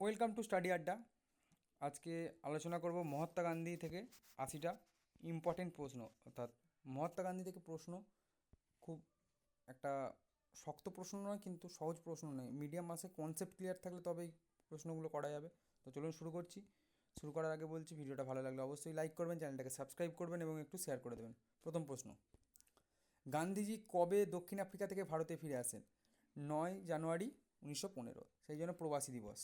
Welcome to study আড্ডা। আজকে আলোচনা করব মহাত্মা গান্ধী থেকে আশিটা ইম্পর্টেন্ট প্রশ্ন। অর্থাৎ মহাত্মা গান্ধী থেকে প্রশ্ন খুব একটা শক্ত প্রশ্ন নয়, কিন্তু সহজ প্রশ্ন নয়। মিডিয়াম মাসে কনসেপ্ট ক্লিয়ার থাকলে তবেই প্রশ্নগুলো করা যাবে। তো চলুন শুরু করছি। শুরু করার আগে বলছি, ভিডিওটা ভালো লাগলে অবশ্যই লাইক করবেন, চ্যানেলটাকে সাবস্ক্রাইব করবেন এবং একটু শেয়ার করে দেবেন। প্রথম প্রশ্ন, গান্ধীজি কবে দক্ষিণ আফ্রিকা থেকে ভারতে ফিরে আসেন? নয় জানুয়ারি উনিশশো পনেরো, সেই জন্য প্রবাসী দিবস।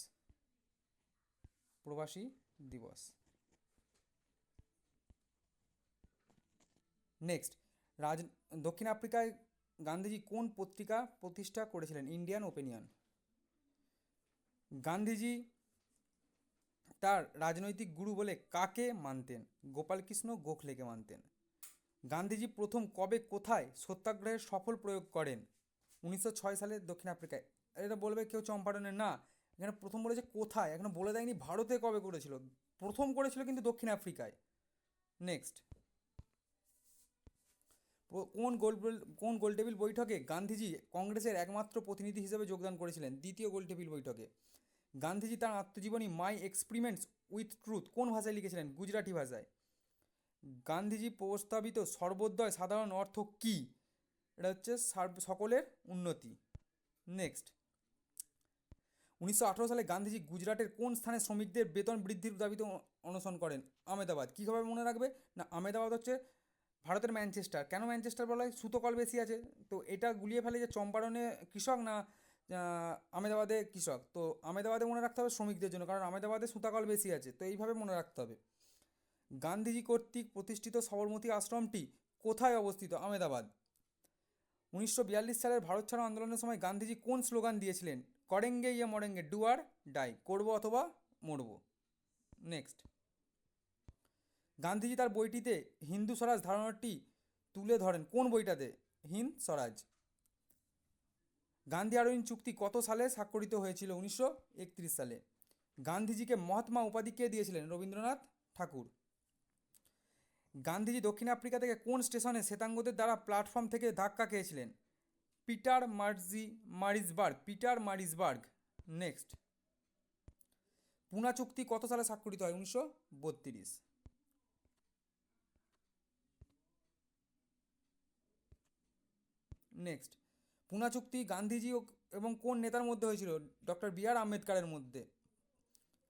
প্রবাসী দিবস। নেক্সট রাজ, দক্ষিণ আফ্রিকায় গান্ধীজি কোন পত্রিকা প্রতিষ্ঠা করেছিলেন? ইন্ডিয়ান ওপিনিয়ন গান্ধীজি তার রাজনৈতিক গুরু বলে কাকে মানতেন? গোপালকৃষ্ণ গোখলেকে মানতেন। গান্ধীজি প্রথম কবে কোথায় সত্যাগ্রহের সফল প্রয়োগ করেন? উনিশশো ছয় সালে দক্ষিণ আফ্রিকায়। এটা বলবে কেউ চম্পারণের না। এখানে প্রথম বলেছে কোথায়? এখনও বলে দেয়নি ভারতে কবে করেছিল। প্রথম করেছিল কিন্তু দক্ষিণ আফ্রিকায়। নেক্সট কোন গোল, কোন গোলটেবিল বৈঠকে গান্ধীজি কংগ্রেসের একমাত্র প্রতিনিধি হিসেবে যোগদান করেছিলেন? দ্বিতীয় গোলটেবিল বৈঠকে। গান্ধীজি তার আত্মজীবনী মাই এক্সপেরিমেন্টস উইথ ট্রুথ কোন ভাষায় লিখেছিলেন? গুজরাটি ভাষায়। গান্ধীজি প্রস্তাবিত সর্বোদয় সাধারণ অর্থ কী? এটা হচ্ছে সকলের উন্নতি। নেক্সট উনিশশো আঠারো সালে গান্ধীজি গুজরাটের কোন স্থানে শ্রমিকদের বেতন বৃদ্ধির দাবিতে অনশন করেন? আমেদাবাদ কীভাবে মনে রাখবে? না আমেদাবাদ হচ্ছে ভারতের ম্যানচেস্টার। কেন ম্যানচেস্টার বলা হয়? সুতোকল বেশি আছে। তো এটা গুলিয়ে ফেলে যে চম্পারণে কৃষক না আমেদাবাদে কৃষক? তো আমেদাবাদে মনে রাখতে হবে শ্রমিকদের জন্য, কারণ আমেদাবাদে সুতাকল বেশি আছে। তো এইভাবে মনে রাখতে হবে। গান্ধীজি কর্তৃক প্রতিষ্ঠিত সবরমতী আশ্রমটি কোথায় অবস্থিত? আমেদাবাদ উনিশশো বিয়াল্লিশ সালের ভারত ছাড়ো আন্দোলনের সময় গান্ধীজি কোন স্লোগান দিয়েছিলেন? করেঙ্গে ইয়ে মরেঙ্গে, ডু আর ডাই, করব অথবা মরবো। নেক্সট। গান্ধীজি তার বইটিতে হিন্দু স্বরাজ ধারণাটি তুলে ধরেন। কোন বইটাতে? হিন্দ স্বরাজ। গান্ধী আরোহীন চুক্তি কত সালে স্বাক্ষরিত হয়েছিল? উনিশশো একত্রিশ সালে। গান্ধীজিকে মহাত্মা উপাধি কে দিয়েছিলেন? রবীন্দ্রনাথ ঠাকুর। গান্ধীজি দক্ষিণ আফ্রিকা থেকে কোন স্টেশনে শ্বেতাঙ্গদের দ্বারা প্ল্যাটফর্ম থেকে ধাক্কা খেয়েছিলেন? Pietermaritzburg Pietermaritzburg. নেক্সট পুনা চুক্তি কত সালে স্বাক্ষরিত হয়? উনিশশো বত্রিশ। নেক্সট পুনা চুক্তি গান্ধীজি এবং কোন নেতার মধ্যে হয়েছিল? ডক্টর বি আর আম্বেদকারের মধ্যে।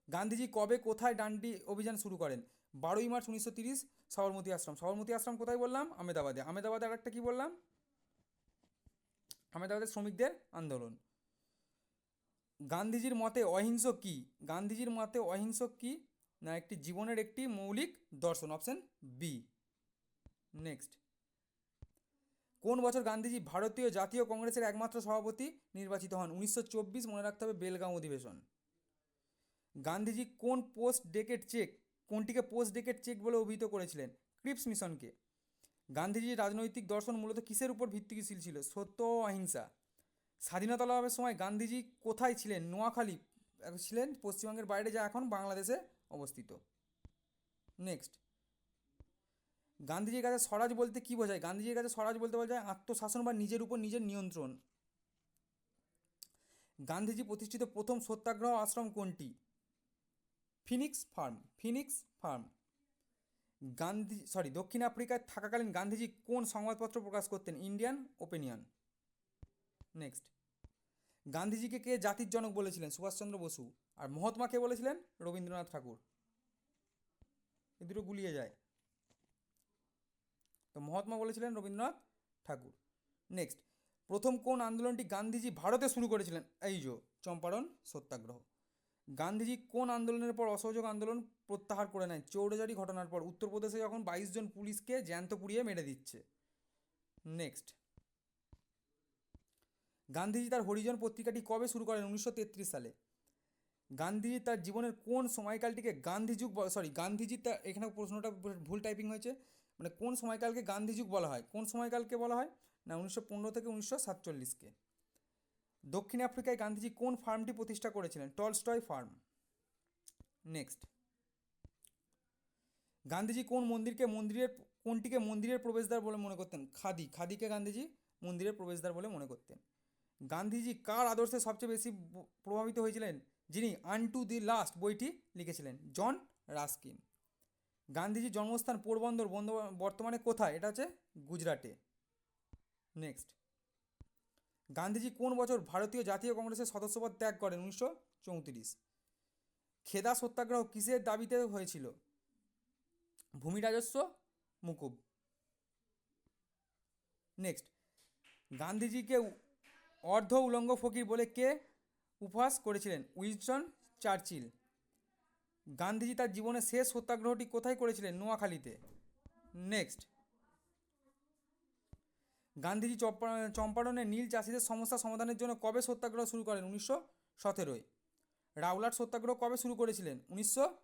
গান্ধীজি কবে কোথায় ডান্ডি অভিযান শুরু করেন? বারোই মার্চ উনিশশো তিরিশ, সবরমতী আশ্রম। সবরমতী আশ্রম কোথায় বললাম? আমেদাবাদে আমেদাবাদে আর একটা কী বললাম? আমেদাবাদের শ্রমিকদের আন্দোলন। গান্ধীজির মতে অহিংস কি? গান্ধীজির মতে অহিংস কি? না, একটি জীবনের একটি মৌলিক দর্শন অপশন বি নেক্সট কোন বছর গান্ধীজি ভারতীয় জাতীয় কংগ্রেসের একমাত্র সভাপতি নির্বাচিত হন? উনিশশো চব্বিশ, মনে রাখতে হবে, বেলগাঁও অধিবেশন। গান্ধীজি কোন পোস্ট ডেকেট চেক কোনটিকে পোস্ট ডেকেট চেক বলে অভিহিত করেছিলেন? ক্রিপস মিশনকে গান্ধীজির রাজনৈতিক দর্শন মূলত কিসের উপর ভিত্তিশীল ছিল? সত্য ও অহিংসা? স্বাধীনতা লাভের সময় গান্ধীজি কোথায় ছিলেন? নোয়াখালী ছিলেন পশ্চিমবঙ্গের বাইরে, যা এখন বাংলাদেশে অবস্থিত। নেক্সট। গান্ধীজির কাছে স্বরাজ বলতে কী বোঝায়? গান্ধীজির কাছে স্বরাজ বলতে বোঝায় আত্মশাসন বা নিজের উপর নিজের নিয়ন্ত্রণ। গান্ধীজি প্রতিষ্ঠিত প্রথম সত্যাগ্রহ আশ্রম কোনটি? Phoenix farm. Phoenix farm. Gandhi sorry দক্ষিণ আফ্রিকায় থাকাকালীন গান্ধীজি কোন সংবাদপত্র প্রকাশ করতেন? ইন্ডিয়ান ওপিনিয়ন নেক্সট গান্ধীজিকে কে জাতির জনক বলেছিলেন? সুভাষচন্দ্র বসু। আর মহাত্মা কে বলেছিলেন? রবীন্দ্রনাথ ঠাকুর। এ দুটো গুলিয়ে যায়। তো মহাত্মা বলেছিলেন রবীন্দ্রনাথ ঠাকুর। নেক্সট প্রথম কোন আন্দোলনটি গান্ধীজি ভারতে শুরু করেছিলেন? এই যে, চম্পারণ সত্যাগ্রহ। গান্ধীজি কোন আন্দোলনের পর অসহযোগ আন্দোলন প্রত্যাহার করে নেয়? চৌরাজারি ঘটনার পর উত্তরপ্রদেশে যখন বাইশ জন পুলিশকে জ্যান্ত পুড়িয়ে মেরে দিচ্ছে। নেক্সট। গান্ধীজি তার হরিজন পত্রিকাটি কবে শুরু করেন? উনিশশো তেত্রিশ সালে। গান্ধীজি তার জীবনের কোন সময়কালটিকে গান্ধী যুগ সরি গান্ধীজি তার, এখানে প্রশ্নটা ভুল টাইপিং হয়েছে। মানে কোন সময়কালকে গান্ধী যুগ বলা হয়? কোন সময়কালকে বলা হয়? না, উনিশশো পনেরো থেকে উনিশশো সাতচল্লিশকে দক্ষিণ আফ্রিকায় গান্ধীজি কোন ফার্মটি প্রতিষ্ঠা করেছিলেন? Tolstoy farm. নেক্সট। গান্ধীজি কোন মন্দিরকে মন্দিরের, কোনটিকে মন্দিরের প্রবেশদ্বার বলে মনে করতেন? খাদি। খাদিকে গান্ধীজি মন্দিরের প্রবেশদ্বার বলে মনে করতেন। গান্ধীজি কার আদর্শে সবচেয়ে বেশি প্রভাবিত হয়েছিলেন? যিনি আন টু দি লাস্ট বইটি লিখেছিলেন, জন রাস্কিন। গান্ধীজির জন্মস্থান পোরবন্দর বর্তমানে কোথায়? এটা হচ্ছে গুজরাটে। নেক্সট। গান্ধীজি কোন বছর ভারতীয় জাতীয় কংগ্রেসের সদস্যপদ ত্যাগ করেন? উনিশশো চৌত্রিশ। খেদা সত্যাগ্রহ কিসের দাবিতে হয়েছিল? ভূমি রাজস্ব, মুকুব। নেক্সট গান্ধীজিকে অর্ধ উলঙ্গ ফকির বলে কে উপহাস করেছিলেন? Winston Churchill. গান্ধীজি তার জীবনের শেষ সত্যাগ্রহটি কোথায় করেছিলেন? নোয়াখালীতে। নেক্সট গান্ধীজি চম্পা- চম্পারণে নীল চাষিদের সমস্যা সমাধানের জন্য কবে সত্যাগ্রহ শুরু করেন? উনিশশো সতেরোয়। রাওলাট সত্যাগ্রহ কবে শুরু করেছিলেন? উনিশশো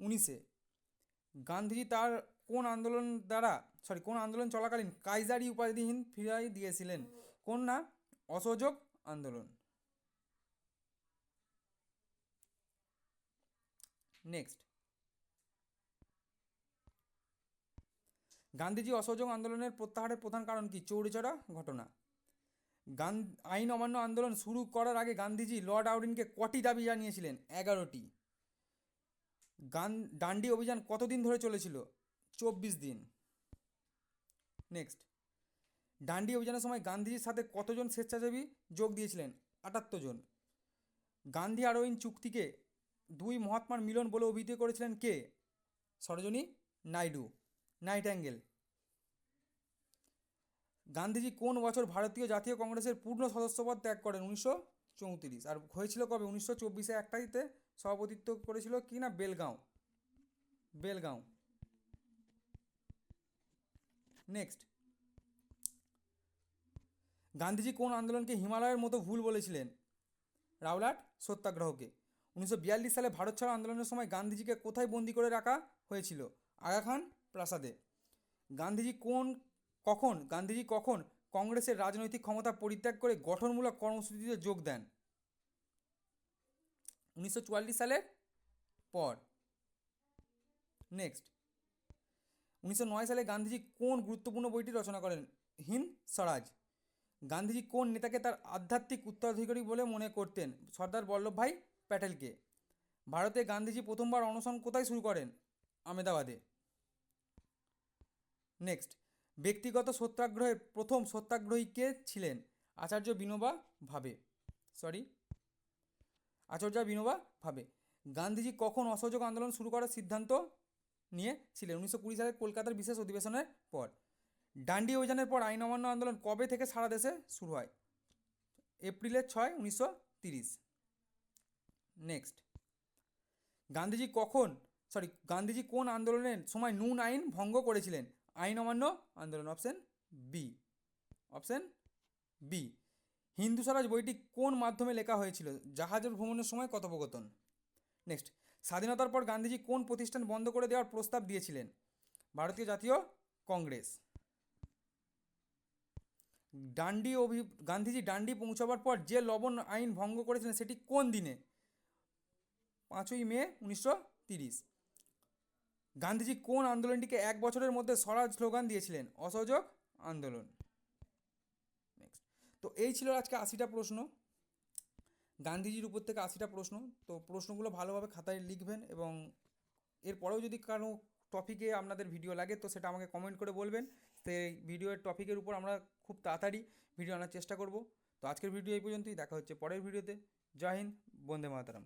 উনিশে। গান্ধীজি তার কোন আন্দোলন দ্বারা সরি কোন আন্দোলন চলাকালীন কাইজারি উপাধিহীন ফিরাই দিয়েছিলেন? কোন না? অসহযোগ আন্দোলন। নেক্সট। গান্ধীজি অসহযোগ আন্দোলনের প্রত্যাহারের প্রধান কারণ কি? চৌরিচড়া ঘটনা। গান, আইন অমান্য আন্দোলন শুরু করার আগে গান্ধীজি লর্ড আউডিনকে কটি দাবি জানিয়েছিলেন? এগারোটি। গান, ডান্ডি অভিযান কতদিন ধরে চলেছিল? চব্বিশ দিন। নেক্সট। ডান্ডি অভিযানের সময় গান্ধীজির সাথে কতজন স্বেচ্ছাসেবী যোগ দিয়েছিলেন? আটাত্তর জন। গান্ধী আরোইন চুক্তিকে দুই মহাত্মার মিলন বলে অভিহিত করেছিলেন কে? সরোজনী নাইডু। Nightingale. গান্ধীজি কোন বছর ভারতীয় জাতীয় কংগ্রেসের পূর্ণ সদস্যপদ ত্যাগ করেন? উনিশশো চৌত্রিশ। আর হয়েছিল কবে? উনিশশো চব্বিশে একটাইতে সভাপতিত্ব করেছিল কি না? বেলগাঁও। বেলগাঁও। নেক্সট গান্ধীজি কোন আন্দোলনকে হিমালয়ের মতো ভুল বলেছিলেন? রাওলাট সত্যাগ্রহকে। উনিশশো বিয়াল্লিশ সালে ভারত ছাড়ো আন্দোলনের সময় গান্ধীজিকে কোথায় বন্দি করে রাখা হয়েছিল? আগা খান প্রাসাদে। গান্ধীজি কোন, কখন, গান্ধীজি কখন কংগ্রেসের রাজনৈতিক ক্ষমতা পরিত্যাগ করে গঠনমূলক কর্মসূচিতে যোগ দেন? উনিশশো চুয়াল্লিশ সালের পর। নেক্সট উনিশশো নয় সালে গান্ধীজি কোন গুরুত্বপূর্ণ বইটি রচনা করেন? হিন্দ স্বরাজ। গান্ধীজি কোন নেতাকে তার আধ্যাত্মিক উত্তরাধিকারী বলে মনে করতেন? সর্দার বল্লভভাই প্যাটেলকে। ভারতে গান্ধীজি প্রথমবার অনশন কোথায় শুরু করেন? আমেদাবাদে নেক্সট ব্যক্তিগত সত্যাগ্রহের প্রথম সত্যাগ্রহী কে ছিলেন? আচার্য বিনোবা ভাবে। সরি আচার্য বিনোবা ভাবে। গান্ধীজি কখন অসহযোগ আন্দোলন শুরু করার সিদ্ধান্ত নিয়েছিলেন উনিশশো কুড়ি সালে কলকাতার বিশেষ অধিবেশনের পর। ডান্ডি অভিযানের পর আইন অমান্য আন্দোলন কবে থেকে সারা দেশে শুরু হয়? এপ্রিলের ছয়, উনিশশো তিরিশ। নেক্সট গান্ধীজি কখন সরি গান্ধীজি কোন আন্দোলনের সময় নুন আইন ভঙ্গ করেছিলেন? আইন অমান্য আন্দোলন option B option B Hindu Swaraj বইটি কোন মাধ্যমে লেখা হয়েছিল? জাহাজের ভ্রমণের সময় কথোপকথন। নেক্সট স্বাধীনতার পর গান্ধীজি কোন প্রতিষ্ঠান বন্ধ করে দেওয়ার প্রস্তাব দিয়েছিলেন? ভারতীয় জাতীয় কংগ্রেস। ডান্ডি অভি, গান্ধীজি ডান্ডি পৌঁছাবার পর যে লবণ আইন ভঙ্গ করেছিলেন সেটি কোন দিনে? পাঁচই মে, উনিশশো তিরিশ। গান্ধীজি কোন আন্দোলনটিকে এক বছরের মধ্যে স্বরাজ স্লোগান দিয়েছিলেন? অসহযোগ, আন্দোলন। নেক্সট তো এই ছিল আজকে আশিটা প্রশ্ন। গান্ধীজির উপর থেকে আশিটা প্রশ্ন। তো প্রশ্নগুলো ভালোভাবে খাতায় লিখবেন এবং এরপরেও যদি কারও টপিকে আপনাদের ভিডিও লাগে, তো সেটা আমাকে কমেন্ট করে বলবেন। সেই ভিডিওর টপিকের উপর আমরা খুব তাড়াতাড়ি ভিডিও আনার চেষ্টা করব। তো আজকের ভিডিও এই পর্যন্তই। দেখা হচ্ছে পরের ভিডিওতে জয় হিন্দ, বন্দে মাতারাম।